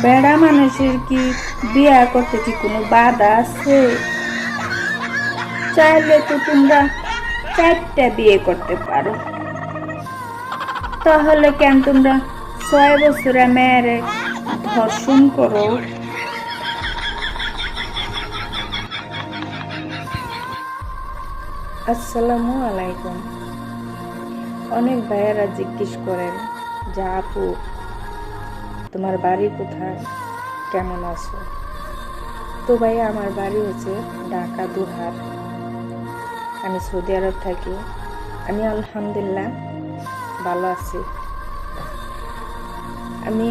বেড়া মানুষের কি বিয়া করতে কি কোনো বাধা আছে? চাইলে তো তোমরা চারটা বিয়ে করতে পারো। তাহলে কেন তোমরা ছয় বছরে মেয়েরে ধর্ষণ করো? আসসালামু আলাইকুম। অনেক ভাইয়েরা জিজ্ঞেস করেন, যা আপু তোমার বাড়ি কোথায়? কেমন আছো? তো ভাই আমার বাড়ি হচ্ছে ঢাকা দুহার। আমি সৌদি আরব থাকি। আমি আলহামদুলিল্লাহ ভালো আছি। আমি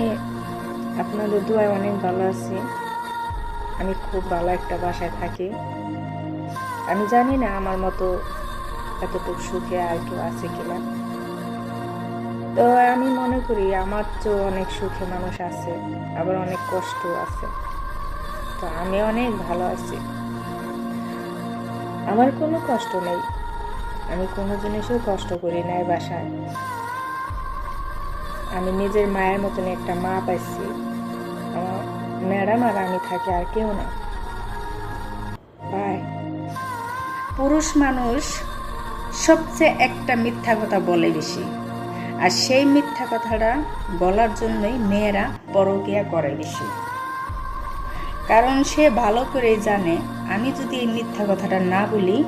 আপনাদের দুয়ায় অনেক ভালো আছি। আমি খুব ভালো একটা বাসায় থাকি। আমি জানি না আমার মতো এতটুকু সুখে আর কেউ আছে কিনা। তো আমি মনে করি আমার তো অনেক সুখে মানুষ আছে, আবার অনেক কষ্ট আছে। তো আমি অনেক ভালো আছি। আমার কোনো কষ্ট নেই। আমি কোনো জিনিসও কষ্ট করি না এই বাসায়। আমি নিজের মায়ের মতন একটা মা পাইছি। আমার ম্যাডাম আর আমি থাকি আর কেউ না। পুরুষ মানুষ সবচেয়ে একটা মিথ্যা কথা বলে বেশি। আর সেই মিথ্যা কথাটা বলার জন্যই মেয়েরা পরকিয়া করে বেশি। কারণ সে ভালো করেই জানে, আমি যদি এই মিথ্যা কথাটা না বলি,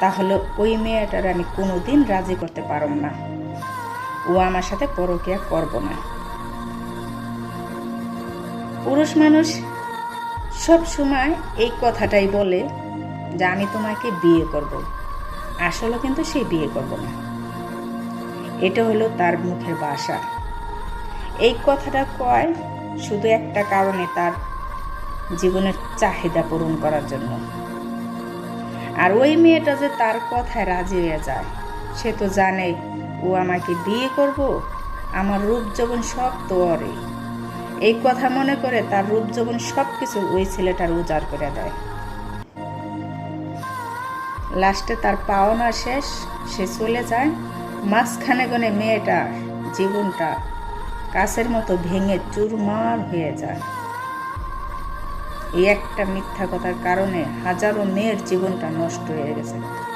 তাহলে ওই মেয়েটার আমি কোনোদিন রাজি করতে পারব না। ও আমার সাথে পরকিয়া করব না। পুরুষ মানুষ সব সময় এই কথাটাই বলে যে, আমি তোমাকে বিয়ে করব। আসলে কিন্তু সে বিয়ে করব না। এটা হলো তার মুখের বাসা। এই কথাটা কয় শুধু একটা কারণে তার জীবনের চাহিদা পূরণ করার জন্য। আর ওই মেয়েটা যে তার কথায় রাজি হয়ে যায়, সে তো জানে ও আমাকে বিয়ে করব, আমার রূপ যৌবন সব তো ওরই। এই কথা মনে করে তার রূপ যৌবন সব কিছু ওই ছেলেটার উজাড় করে দেয়। লাস্টে তার পাওনা শেষ, সে চলে যায়। মাঝখানে গনে মেয়েটা জীবনটা কাছের মতো ভেঙে চুরমার হয়ে যায়। এই একটা মিথ্যা কথার কারণে হাজারো মেয়ের জীবনটা নষ্ট হয়ে গেছে।